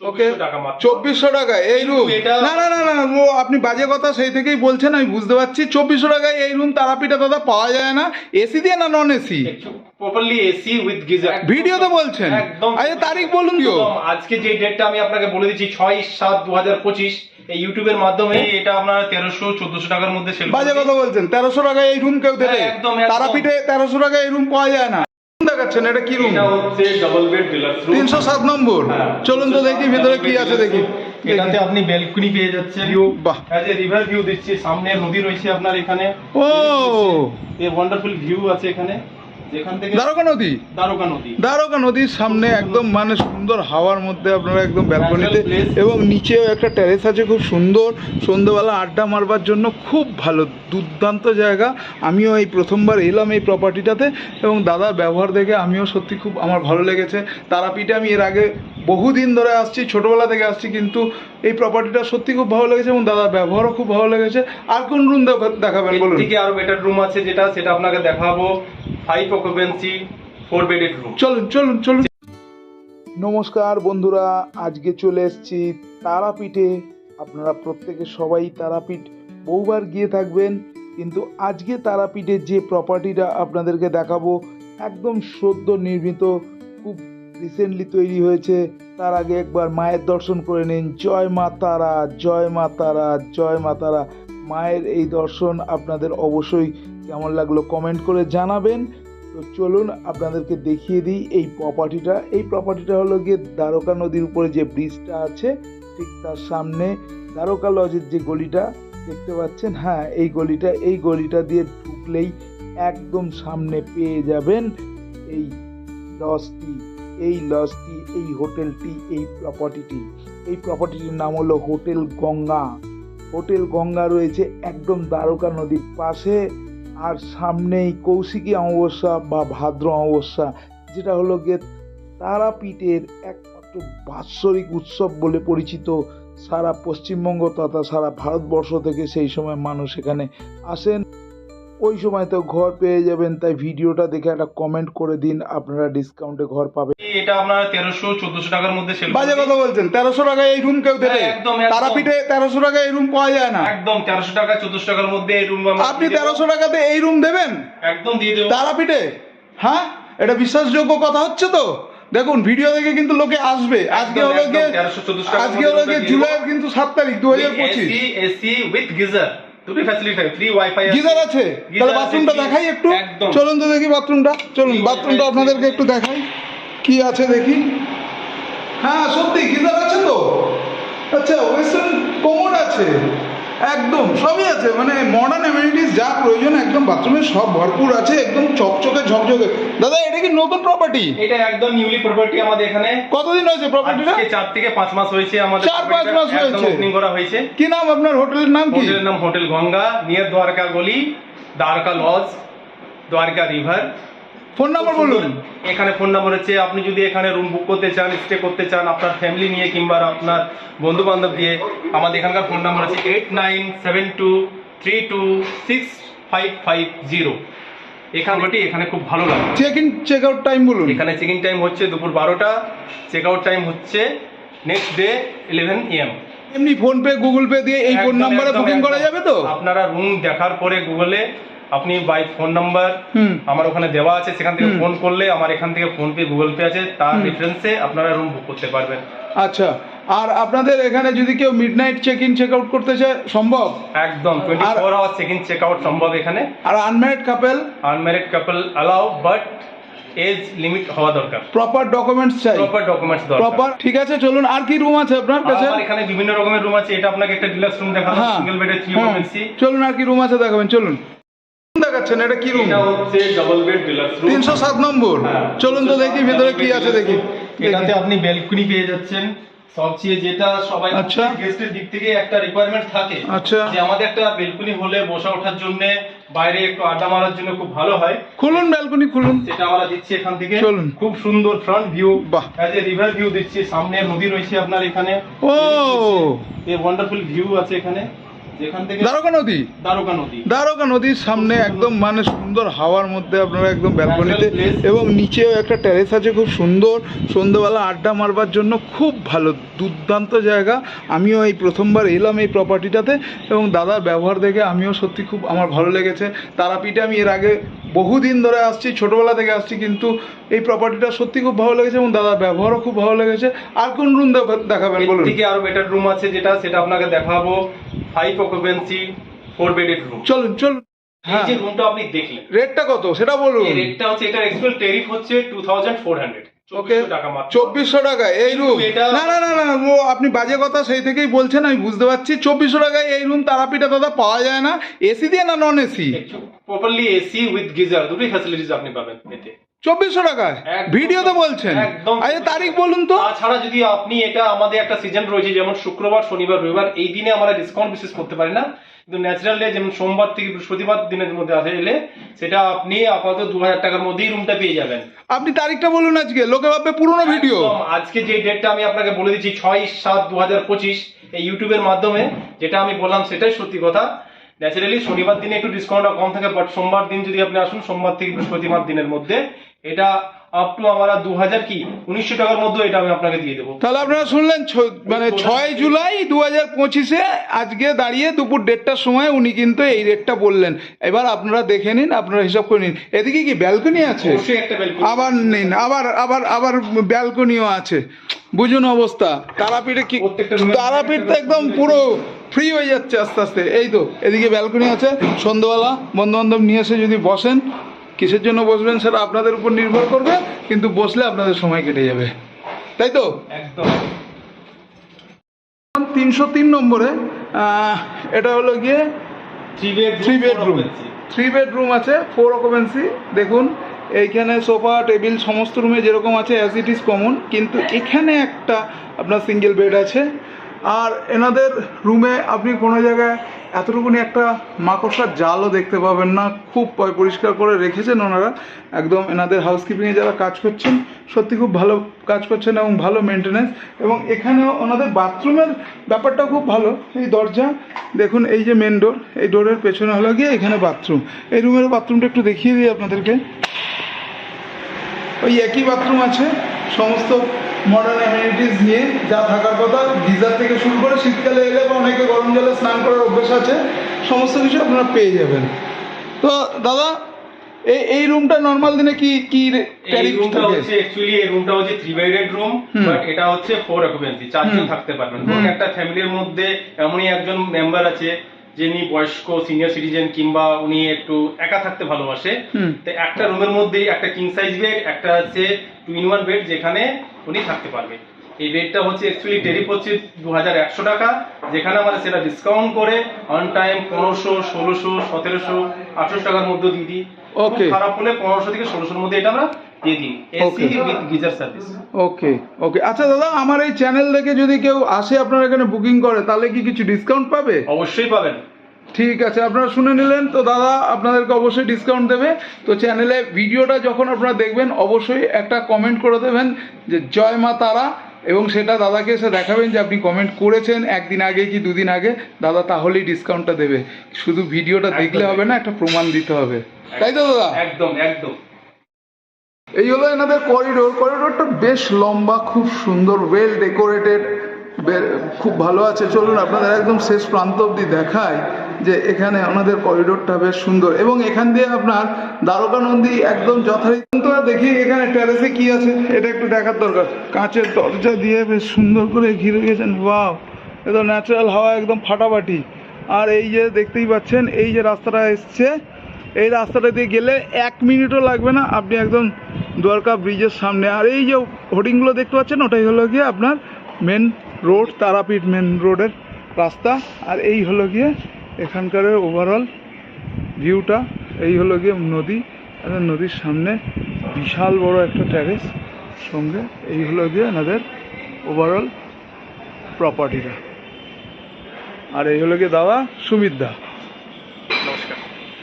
ওকে 2400 টাকা চব্বিশশো টাকা এই রুম না না না না ও আপনি বাজে কথা সেই থেকেই বলছেন আমি বুঝতে পারছি। চব্বিশশো টাকায় এই রুম তারাপীঠে দাদা পাওয়া যায় না। এসি দিয়ে না non AC properly AC with geyser. ভিডিওতে বলছেন? একদম। আচ্ছা তারিখ বলুন কেউ একদম। আজকে যে ডেটটা আমি আপনাকে বলে দিচ্ছি ছয় সাত দু হাজার পঁচিশ এই ইউটিউবের মাধ্যমে। এটা আপনার তেরোশো চোদ্দশো টাকার মধ্যে সেল বাজে কথা বলছেন। তেরোশো টাকায় এই রুম কেউ দেবে? হ্যাঁ, একদম। তারাপীঠে তেরোশো টাকায় এই রুম পাওয়া যায় না। দেখাচ্ছেন এটা কি রুম এটা হচ্ছে ডাবল বেড ডিলাক্স রুম তিনশো সাত নম্বর। চলুন তো দেখি ভিতরে কি আছে দেখি। এটাতে আপনি ব্যালকনি পেয়ে যাচ্ছেন। ভিউ বাহ। রিভার ভিউ দিচ্ছি সামনে নদী রয়েছে আপনার এখানে। ও! এই ওয়ান্ডারফুল ভিউ আছে এখানে। যেখান থেকে দ্বারকা নদী? দ্বারকা নদী। দ্বারকা নদীর সামনে একদম মানে সুন্দর হাওয়ার মধ্যে আপনারা একদম ব্যালকনিতে এবং নিচেও একটা টেরেস আছে খুব সুন্দর। সন্ধ্যেবেলা আড্ডা মারবার জন্য খুব ভালো দুর্দান্ত জায়গা। আমিও এই প্রথমবার এলাম এই প্রপার্টিটাতে এবং দাদার ব্যবহার দেখে আমিও সত্যি খুব আমার ভালো লেগেছে। তারাপীঠে আমি এর আগে বহুদিন ধরে আসছি ছোটবেলা থেকে আসছি কিন্তু এই প্রপার্টিটা সত্যি খুব ভালো লেগেছে এবং দাদার ব্যবহারও খুব ভালো লেগেছে। আর কোন রুম দেখাবেন বলুন? থেকে আরও বেটার রুম আছে যেটা সেটা আপনাকে দেখাবো। Five occupancy four bedded room চলুন চলুন চলুন। নমস্কার বন্ধুরা, আজকে চলে এসেছি তারাপীঠে। আপনারা প্রত্যেকে সবাই তারাপীঠ বহুবার গিয়ে থাকবেন, কিন্তু আজকে তারাপীঠের যে প্রপার্টিটা আপনাদেরকে দেখাবো, একদম সদ্য নির্মিত, খুব রিসেন্টলি তৈরি হয়েছে। তার আগে একবার মায়ের দর্শন করে নিন। জয় মা তারা, জয় মা তারা, জয় মা তারা। মায়ের এই দর্শন আপনাদের অবশ্যই কেমন লাগল কমেন্ট করে জানাবেন। তো চলুন আপনাদেরকে দেখিয়ে দিই এই প্রপার্টিটা এই প্রপার্টিটা হলো গিয়ে দ্বারকা নদীর উপরে যে ব্রিজটা আছে, ঠিক তার সামনে দ্বারকা লজের যে গলিটা, দেখতে পাচ্ছেন? হ্যাঁ এই গলিটা এই গলিটা দিয়ে ঢুকলেই একদম সামনে পেয়ে যাবেন এই লজটি এই লজটি এই হোটেলটি এই প্রপার্টিটি এই প্রপার্টিটির নাম হলো হোটেল গঙ্গা হোটেল গঙ্গা রয়েছে একদম দ্বারকা নদীর পাশে। আর সামনেই কৌশিকী অমাবস্যা বা ভাদ্র অমাবস্যা, যেটা হলো গিয়ে তারাপীঠের একমাত্র বাৎসরিক উৎসব বলে পরিচিত সারা পশ্চিমবঙ্গ তথা সারা ভারতবর্ষ থেকে সেই সময় মানুষ এখানে আসেন। ওই সময় তো ঘর পেয়ে যাবেন তাই ভিডিওটা দেখে একটা কমেন্ট করে দিন আপনারা ডিসকাউন্টে ঘর পাবেন। এটা আপনার তেরোশো চোদ্দশো টাকার মধ্যে সেল বাজে কথা বলছেন তেরোশো টাকায় এই রুম কেউ দেবে? একদম, একদম। তারাপীঠে তেরোশো টাকায় এই রুম পাওয়া যায় না। একদম তেরোশো টাকা চোদ্দশো টাকার মধ্যে এই রুম আপনি তেরোশো টাকাতে এই রুম দেবেন? একদম দিয়ে দেবো। তারাপীঠে? হ্যাঁ? এটা বিশ্বাসযোগ্য কথা হচ্ছে তো? দেখুন ভিডিও দেখে কিন্তু লোকে আসবে। আজকে হলো গিয়ে আজকে হলো গিয়ে জুলাইয়ের কিন্তু সাত তারিখ দু হাজার পঁচিশ। এসি এসি উইথ গিজার দুটি ফ্যাসিলিটি ফ্রি ওয়াইফাই গিজার আছে? তাহলে বাথরুমটা দেখাই একটু। চলুন তো দেখি বাথরুমটা চলুন বাথরুমটা আপনাদেরকে একটু দেখাই। কি আছে দেখি? হ্যাঁ সত্যি গিজার আছে তো? আচ্ছা ওয়েস্টার্ন কোমোড আছে। একদম সবই আছে। মানে মডার্ন অ্যামিনিটিস যা প্রয়োজন একদম বাথরুমে সব ভরপুর আছে একদম চকচকে ঝকঝকে। দাদা এটা কি নতুন প্রপার্টি এটা একদম নিউলি প্রপার্টি আমাদের এখানে। কতদিন হয়েছে প্রপার্টিটা আজকে চার থেকে পাঁচ মাস হয়েছে আমাদের চার, পাঁচ মাস হয়েছে। ওপেনিং করা হয়েছে। কি নাম আপনার? হোটেলের নাম কি? হোটেলের নাম হোটেল গঙ্গা নিয়ার দ্বারকা গলি Dwarka lodge Dwarka river phone number বলুন। এখানে ফোন নাম্বার হচ্ছে আপনি যদি এখানে রুম বুক করতে চান স্টে করতে চান আপনার ফ্যামিলি নিয়ে কিংবা আপনার বন্ধু বান্ধব দিয়ে আমাদের এখানকার ফোন নাম্বার আছে eight nine seven two three two six five five zero এখানটি এখানে খুব ভালো লাগে। Check in check out time বলুন। এখানে চেকিং টাইম হচ্ছে দুপুর বারোটা চেক আউট টাইম হচ্ছে নেক্সট ডে ইলেভেন এম এমনি ফোন পে গুগল পে দিয়ে এই ফোন নাম্বারে বুকিং করা যাবে তো? আপনারা রুম দেখার পরে গুগলে আপনি বাই ফোন নাম্বার আমার ওখানে দেওয়া আছে সেখান থেকে ফোন করলে আমার এখান থেকে ফোন পে গুগল পে আছে তার। রেফারেন্সে আপনারা রুম বুক করতে পারবেন। আচ্ছা আর আপনাদের এখানে যদি কেউ midnight check in check out করতে চায় সম্ভব? একদম twenty R- four hour check in check out সম্ভব এখানে। আর unmarried couple unmarried couple allow but age limit হওয়া দরকার। প্রপার ডকুমেন্টস চাই। প্রপার ডকুমেন্টস দরকার। প্রপার ঠিক আছে চলুন আর কি রুম আছে আপনার কাছে? আমার এখানে বিভিন্ন রকমের রুম আছে এটা আপনাকে একটা ডিলাক্স রুম দেখাবো সিঙ্গেল বেডে থ্রি হ্যাঁ। ওপেন্সি চলুন আর কি রুম আছে দেখাবেন চলুন। দেখাচ্ছেন এটা কি রুম এটা হচ্ছে ডাবল বেড ডিলাক্স রুম তিনশো সাত নম্বর। হ্যাঁ। চলুন তো দেখি ভেতরে কি আছে দেখি। এটাতে আপনি ব্যালকনি পেয়ে যাচ্ছেন। সবচেয়ে যেটা সবাই আচ্ছা। গেস্টের দিক থেকে একটা রিকোয়ারমেন্ট থাকে। আচ্ছা। যে আমাদের একটা ব্যালকনি হলে বসা ওঠার জন্য বাইরে একটু আড্ডা মারার জন্য খুব ভালো হয়। খুলুন ব্যালকনি খুলুন। সেটা আমরা দিচ্ছি এখান থেকে। চলুন। খুব সুন্দর ফ্রন্ট ভিউ বাহ। এ রিভার ভিউ দিচ্ছি সামনে নদী রয়েছে আপনার এখানে। ও! এই ওয়ান্ডারফুল ভিউ আছে এখানে। যেখান থেকে দ্বারকা নদী? দ্বারকা নদী। দ্বারকা নদীর সামনে একদম মানে সুন্দর হাওয়ার মধ্যে আপনারা একদম ব্যালকনিতে এবং নিচেও একটা টেরেস আছে খুব সুন্দর। সন্ধ্যেবেলা আড্ডা মারবার জন্য খুব ভালো দুর্দান্ত জায়গা। আমিও এই প্রথমবার এলাম এই প্রপার্টিটাতে এবং দাদার ব্যবহার দেখে আমিও সত্যি খুব আমার ভালো লেগেছে। তারাপীঠে আমি এর আগে বহুদিন ধরে আসছি ছোটোবেলা থেকে আসছি কিন্তু এই প্রপার্টিটা সত্যি খুব ভালো লেগেছে এবং দাদার ব্যবহারও খুব ভালো লেগেছে। আর কোন রুম দেখাবেন বলুন? আরও বেটার রুম আছে যেটা সেটা আপনাকে দেখাবো। Five occupancy four bedded room চলুন চলুন। এই হ্যাঁ। যে রুমটা আপনি দেখলেন। রেটটা কত? সেটা বলুন। রেটটা হচ্ছে এটার অ্যাকচুয়াল টেরিফ হচ্ছে two thousand four hundred okay চব্বিশশো টাকা এই রুম এটা- না না না না ও আপনি বাজে কথা সেই থেকেই বলছেন আমি বুঝতে পারছি। চব্বিশশো টাকায় এই রুম তারাপীঠে দাদা পাওয়া যায় না। এসি দিয়ে না non AC properly AC with geyser দুটোই ফ্যাসিলিটিস আপনি পাবেন এতে। চব্বিশশো টাকায়। ভিডিওতে বলছেন। একদম। আচ্ছা তারিখ বলুন তো। তাছাড়া যদি আপনি এটা আমাদের একটা সিজন রয়েছে যেমন শুক্রবার শনিবার রবিবার এই দিনে আমরা ডিসকাউন্ট বিশেষ করতে পারি না। কিন্তু ন্যাচারাল ডে যেমন সোমবার থেকে বৃহস্পতিবার দিনের মধ্যে আসে এলে সেটা আপনি আপাতত দু হাজার টাকার মধ্যেই রুমটা পেয়ে যাবেন। আপনি তারিখটা বলুন আজকে লোকে ভাববে পুরোনো ভিডিও আজকে যে ডেটটা আমি আপনাকে বলে দিচ্ছি ছয় সাত দু হাজার পঁচিশ এই ইউটিউবের মাধ্যমে যেটা আমি বললাম সেটাই সত্যি কথা। ন্যাচারালি শনিবার দিনে একটু ডিসকাউন্টটা কম থাকে বাট সোমবার দিন যদি আপনি আসুন সোমবার থেকে বৃহস্পতিবার দিনের মধ্যে এটা আপ টু আমরা দু হাজার কি? উনিশশো টাকার মধ্যে এটা আমি আপনাকে দিয়ে দেবো। তাহলে আপনারা শুনলেন মানে ছয় জুলাই দু হাজার পঁচিশে আজকে দাঁড়িয়ে দুপুর দেড়টার সময় উনি কিন্তু এই রেটটা বললেন। এবার আপনারা দেখে নিন আপনারা হিসাব করে নিন। এদিকে কি ব্যালকনি আছে? আবার নিন আবার আবার আবার ব্যালকনিও আছে। বুঝুন অবস্থা। তারাপীঠে কি তারাপীঠ তো একদম পুরো ফ্রি হয়ে যাচ্ছে আস্তে আস্তে। এই তো এদিকে ব্যালকনি আছে। সন্ধ্যাবেলা বন্ধু বান্ধব নিয়ে এসে যদি বসেন কিসের জন্য বসবেন সেটা আপনাদের উপর নির্ভর করবে কিন্তু বসলে আপনাদের সময় কেটে যাবে। তাই তো? একদম। তিনশো তিন নম্বরে এটা হলো গিয়ে three bed three bedroom three bedroom আছে ফোর অকুপেন্সি দেখুন এইখানে সোফা টেবিল সমস্ত রুমে যেরকম আছে অ্যাজ ইট ইজ কমন কিন্তু এখানে একটা আপনার সিঙ্গেল বেড আছে। আর এনাদের রুমে আপনি কোনো জায়গায় এতটুকুনি একটা মাকড়সার জালও দেখতে পাবেন না। খুব পরিষ্কার করে রেখেছেন ওনারা। একদম এনাদের হাউসকিপিংয়ে যারা কাজ করছেন, সত্যি খুব ভালো কাজ করছেন এবং ভালো মেনটেনেন্স এবং এখানেও ওনাদের বাথরুমের ব্যাপারটা খুব ভালো। এই দরজা, দেখুন এই যে মেন ডোর এই ডোরের পেছনে হলো গিয়ে এখানে বাথরুম এই রুমের বাথরুমটা একটু দেখিয়ে দিই আপনাদেরকে। ওই একই বাথরুম আছে, সমস্ত মডার্ন অ্যামিনিটিস নিয়ে যা থাকার কথা গিজার থেকে শুরু করে শীতকালে এলে বা অনেকে গরম জলে স্নান করার অভ্যেস আছে সমস্ত কিছু আপনারা পেয়ে যাবেন। তো দাদা এই এই রুমটা নর্মাল দিনে কি কি ট্যারিফ রুমটা থাকে? হচ্ছে অ্যাকচুয়ালি এই রুমটা হচ্ছে থ্রি বেডেড রুম বাট এটা হচ্ছে ফোর অকুপেন্সি চারজন থাকতে পারবেন। ধরুন একটা ফ্যামিলির মধ্যে এমনই একজন মেম্বার আছে যিনি বয়স্ক সিনিয়র সিটিজেন কিংবা উনি একটু একা থাকতে ভালোবাসে। তো একটা রুমের মধ্যে একটা কিং সাইজ বেড একটা আছে টু ইন ওয়ান বেড যেখানে উনি থাকতে পারবে। এই বেডটা হচ্ছে অ্যাকচুয়ালি টেরিফ হচ্ছে দু হাজার একশো টাকা যেখানে আমরা সেটা ডিসকাউন্ট করে অন টাইম পনেরোশো ষোলোশো সতেরোশো আঠারোশো টাকার মধ্যে দিয়ে দিই। Okay. খারাপ হলে পনেরোশো থেকে ষোলোশোর মধ্যে এটা আমরা দিয়ে দিই। AC with geyser service okay okay আচ্ছা দাদা আমার এই চ্যানেল দেখে যদি কেউ আসে আপনার এখানে বুকিং করে তাহলে কি কিছু ডিসকাউন্ট পাবে? অবশ্যই পাবেন। ঠিক আছে আপনারা শুনে নিলেন। তো দাদা আপনাদেরকে অবশ্যই ডিসকাউন্ট দেবে। তো চ্যানেলে ভিডিওটা যখন আপনারা দেখবেন অবশ্যই একটা কমেন্ট করে দেবেন যে জয় মা তারা। এবং সেটা দাদাকে এসে দেখাবেন যে আপনি কমেন্ট করেছেন একদিন আগে কি দুদিন আগে? দাদা তাহলেই ডিসকাউন্টটা দেবে। শুধু ভিডিওটা দেখলে হবে না একটা প্রমাণ দিতে হবে। তাই তো দাদা? একদম একদম। এই হলো এনাদের করিডোর করিডোরটা বেশ লম্বা খুব সুন্দর ওয়েল ডেকোরেটেড খুব ভালো আছে। চলুন আপনাদের একদম শেষ প্রান্ত অবধি দেখায় যে এখানে ওনাদের করিডোরটা বেশ সুন্দর। এবং এখান দিয়ে আপনার দ্বারকা নন্দী একদম যথারীতি দেখি এখানে টেরেসে কি আছে, এটা একটু দেখার দরকার। কাঁচের দরজা দিয়ে বেশ সুন্দর করে ঘিরে গেছেন। ওয়াও একদম ন্যাচারাল হাওয়া একদম ফাটাফাটি। আর এই যে দেখতেই পাচ্ছেন, এই যে রাস্তাটা এসছে, এই রাস্তাটা দিয়ে গেলে এক মিনিটও লাগবে না। আপনি একদম দ্বারকা ব্রিজের সামনে। আর এই যে হোর্ডিংগুলো দেখতে পাচ্ছেন, ওটাই হলো গিয়ে আপনার মেন রোড তারাপীঠ মেন রোডের রাস্তা। আর এই হলো গিয়ে এখানকার ওভারঅল ভিউটা এই হলো গিয়ে নদী। আর নদীর সামনে বিশাল বড় একটা ট্যারেস সঙ্গে এই হলো গিয়ে এনাদের ওভারঅল প্রপার্টিটা আর এই হলো গিয়ে দাদা সুমিত দা